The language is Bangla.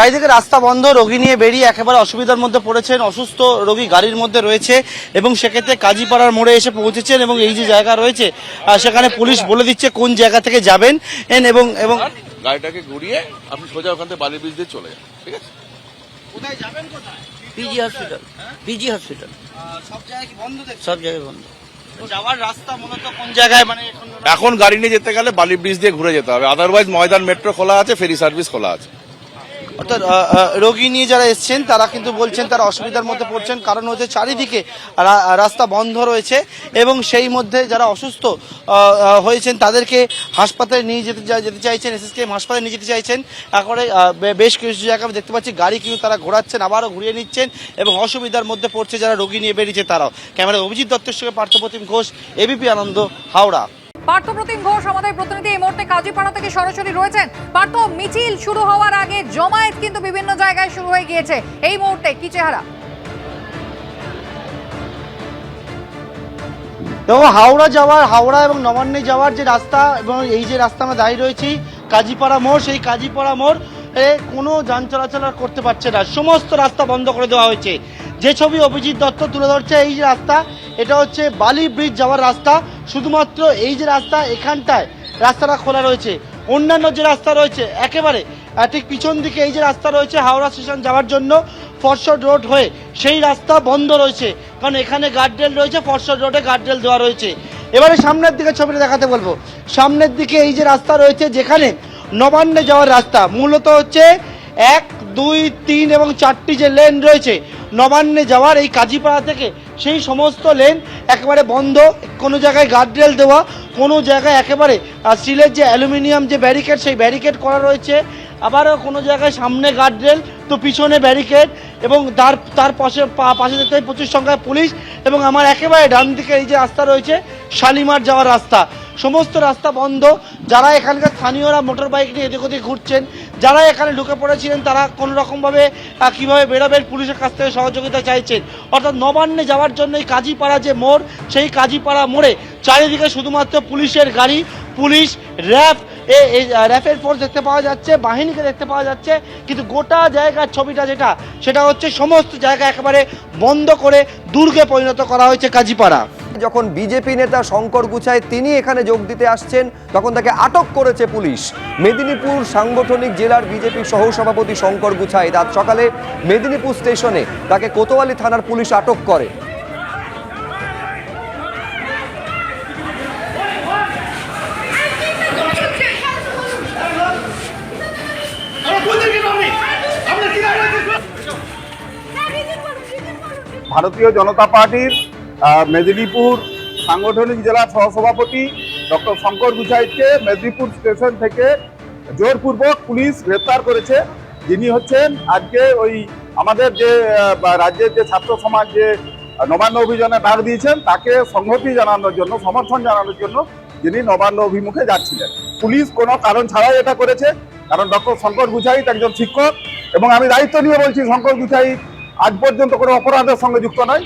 চারিদিকে রাস্তা বন্ধ রোগী নিয়ে বেরিয়ে একেবারে অসুবিধার মধ্যে পড়েছেন অসুস্থ রোগী গাড়ির মধ্যে রয়েছে এবং সেক্ষেত্রে কাজীপাড়ার মোড়ে এসে পৌঁছেছেন এবং এই যে জায়গা রয়েছে সেখানে পুলিশ বলে দিচ্ছে কোন জায়গা থেকে যাবেন এন এবং এবং গাড়িটাকে ঘুরিয়ে আপনি সোজা ওখান থেকে বালি ব্রিজ দিয়ে চলে যান ঠিক আছে? কোথায় যাবেন কোথায়? PG hospital PG hospital. সব জায়গায় কি বন্ধ দেখছেন? সব জায়গায় বন্ধ। যাওয়ার রাস্তা মূলত কোন জায়গায়? মানে এখন এখন গাড়ি নিয়ে যেতে গেলে বালি ব্রিজ দিয়ে ঘুরে যেতে হবে আদারওয়াইজ ময়দান মেট্রো খোলা আছে ফেরি সার্ভিস খোলা আছে। অর্থাৎ রোগী নিয়ে যারা এসছেন, তারা কিন্তু বলছেন তারা অসুবিধার মধ্যে পড়ছেন, কারণ হচ্ছে চারিদিকে রাস্তা বন্ধ রয়েছে এবং সেই মধ্যে যারা অসুস্থ হয়েছেন, তাদেরকে হাসপাতালে নিয়ে যেতে যেতে চাইছেন, এসএসকে হাসপাতালে নিয়ে যেতে চাইছেন। তারপরে বেশ কিছু জায়গায় আমি দেখতে পাচ্ছি, গাড়ি কিন্তু তারা ঘোরাচ্ছেন, আবারও ঘুরিয়ে নিচ্ছেন এবং অসুবিধার মধ্যে পড়ছে যারা রোগী নিয়ে বেরিয়েছে তারাও। ক্যামেরা অভিজিৎ দত্তের সঙ্গে পার্থপ্রতিম ঘোষ, এবিপি আনন্দ, হাওড়া। পার্থপ্রতিম ঘোষ আমাদের প্রতিনিধি, এই মুহূর্তে কাজীপাড়া থেকে সরাসরি রয়েছেন। পার্থ, মিছিল শুরু হওয়ার আগে জমায়েত কিন্তু বিভিন্ন জায়গায় শুরু হয়ে গিয়েছে। এই মুহূর্তে কি চেহারা? হাওড়া যাওয়ার, হাওড়া এবং নবান্নে যাওয়ার যে রাস্তা এবং এই যে রাস্তা আমরা দাঁড়িয়ে রয়েছি, কাজীপাড়া মোড়, সেই কাজীপাড়া মোড় এ কোনো যান চলাচল করতে পারছে না। সমস্ত রাস্তা বন্ধ করে দেওয়া হয়েছে। যে ছবি অভিজিৎ দত্ত তুলে ধরছে, এই যে রাস্তা এটা হচ্ছে বালি ব্রিজ যাওয়ার রাস্তা। শুধুমাত্র এই যে রাস্তা, এখানটায় রাস্তাটা খোলা রয়েছে। অন্যান্য যে রাস্তা রয়েছে, একেবারে ঠিক পিছন দিকে এই যে রাস্তা রয়েছে হাওড়া স্টেশন যাওয়ার জন্য ফরশড রোড হয়ে সেই রাস্তা বন্ধ রয়েছে। কারণ এখানে গার্ডরেল রয়েছে ফরশড রোডে গার্ডরেল দেওয়া রয়েছে। এবারে সামনের দিকে ছবিটা দেখাতে বলব। সামনের দিকে এই যে রাস্তা রয়েছে, যেখানে নবান্নে যাওয়ার রাস্তা, মূলত হচ্ছে এক, দুই, তিন এবং চারটি যে লেন রয়েছে, নবান্নে যাওয়ার এই কাজীপাড়া থেকে সেই সমস্ত লেন একেবারে বন্ধ। কোনো জায়গায় গার্ডরেল দেওয়া, কোনো জায়গায় একেবারে স্টিলের যে অ্যালুমিনিয়াম যে ব্যারিকেড সেই ব্যারিকেড করা রয়েছে। আবারও কোনো জায়গায় সামনে গার্ডরেল তো পিছনে ব্যারিকেড এবং তার তার পাশে পাশে দেখতে প্রচুর সংখ্যায় পুলিশ এবং আমার একেবারে ডান দিকে এই যে রাস্তা রয়েছে, শালিমার যাওয়ার রাস্তা। সমস্ত রাস্তা বন্ধ। যারা এখানকার স্থানীয়রা মোটর বাইক নিয়ে এদিক ওদিক ঘুরছেন, যারা এখানে ঢুকে পড়েছিলেন, তারা কোনো রকমভাবে কীভাবে বেরোবেন পুলিশের কাছ থেকে সহযোগিতা চাইছেন। অর্থাৎ নবান্নে যাওয়ার জন্য এই কাজীপাড়া যে মোড়, সেই কাজীপাড়া মোড়ে চারিদিকে শুধুমাত্র পুলিশের গাড়ি, পুলিশ র্যাব র্যাফের ফোর্স দেখতে পাওয়া যাচ্ছে, বাহিনীকে দেখতে পাওয়া যাচ্ছে, কিন্তু গোটা জায়গার ছবিটা যেটা, সেটা হচ্ছে সমস্ত জায়গা একেবারে বন্ধ করে দুর্গে পরিণত করা হয়েছে কাজীপাড়া। যখন বিজেপি নেতা শঙ্কর গুছাই তিনি এখানে যোগ দিতে আসছেন, তখন তাকে আটক করেছে পুলিশ। মেদিনীপুর সাংগঠনিক জেলার বিজেপি সহসভাপতি শঙ্কর গুছাই রাত সকালে মেদিনীপুর স্টেশনে তাকে কোতোয়ালি থানার পুলিশ আটক করে। ভারতীয় জনতা পার্টির মেদিনীপুর সাংগঠনিক জেলার সহসভাপতি ডক্টর শঙ্কর গুছাইকে মেদিনীপুর স্টেশন থেকে জোরপূর্বক পুলিশ গ্রেপ্তার করেছে। যিনি হচ্ছেন আজকে ওই আমাদের যে রাজ্যের যে ছাত্র সমাজ যে নবান্ন অভিযানে ডাক দিয়েছেন, তাকে সংহতি জানানোর জন্য, সমর্থন জানানোর জন্য যিনি নবান্ন অভিমুখে যাচ্ছিলেন। পুলিশ কোনো কারণ ছাড়াই এটা করেছে, কারণ ডক্টর শঙ্কর গুছাইত একজন শিক্ষক এবং আমি দায়িত্ব নিয়ে বলছি, শঙ্কর গুছাই আজ পর্যন্ত কোনো অপরাধের সঙ্গে যুক্ত নয়।